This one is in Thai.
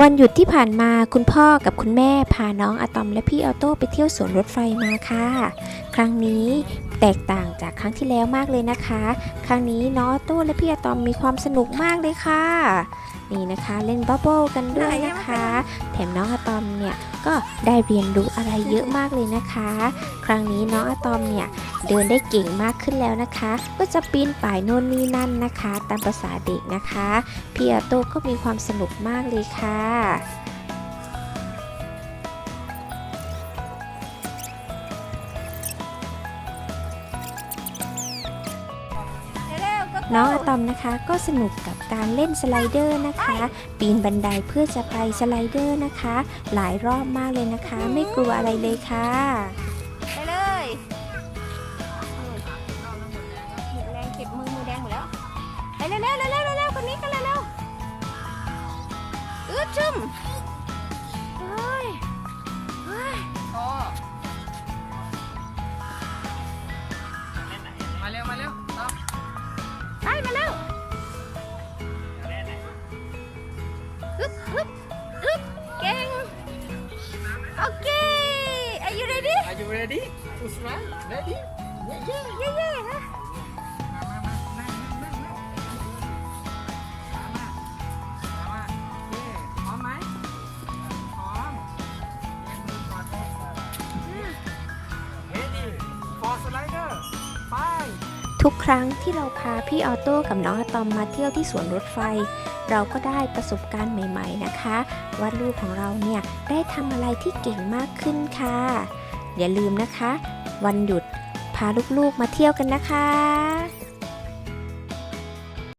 วันหยุดที่ผ่านมาคุณพ่อกับคุณแม่พาน้องอะตอมและพี่ออโต้ไปเที่ยวสวนรถไฟมาค่ะ ครั้งนี้ แตกต่างจากครั้งที่แล้วมากเลยนะคะ ครั้งนี้น้องโต้และพี่อะตอมมีความสนุกมากเลยค่ะ นี่นะคะเล่นบับเบิ้ลกันด้วยนะคะ แถมน้องอะตอมเนี่ยก็ได้เรียนรู้อะไรเยอะมากเลยนะคะ ครั้งนี้น้องอะตอมเนี่ยเดินได้เก่งมากขึ้นแล้วนะคะ ก็จะปีนป่ายโน่นนี่นั่นนะคะ ตามภาษาเด็กนะคะ พี่ออโต้ก็มีความสนุกมากเลยค่ะ น้องอะตอมนะคะก็สนุกกับการเล่นสไลเดอร์นะคะ ปีนบันไดเพื่อจะไปสไลเดอร์นะคะ หลายรอบมากเลยนะคะ ไม่กลัวอะไรเลยค่ะ ไปเลยหมดแรงเก็บมือมือแดงหมดแล้ว ไปเร็วเร็วเร็วเร็วเร็วคนนี้กันเร็วเร็วอืดจุ่ม Hup, hup, hup. Oke, okay. are you ready? Are you ready? Usman, ready? Yeah, yeah, yeah, yeah. Slider. ทุกครั้งที่เราพาพี่ออโต้กับน้องอะตอมมาเที่ยวที่สวนรถไฟ เราก็ได้ประสบการณ์ใหม่ ๆนะคะว่าลูกของเราเนี่ยได้ทำอะไรที่เก่งมากขึ้นค่ะ อย่าลืมนะคะ วันหยุดพาลูกๆมาเที่ยวกันนะคะ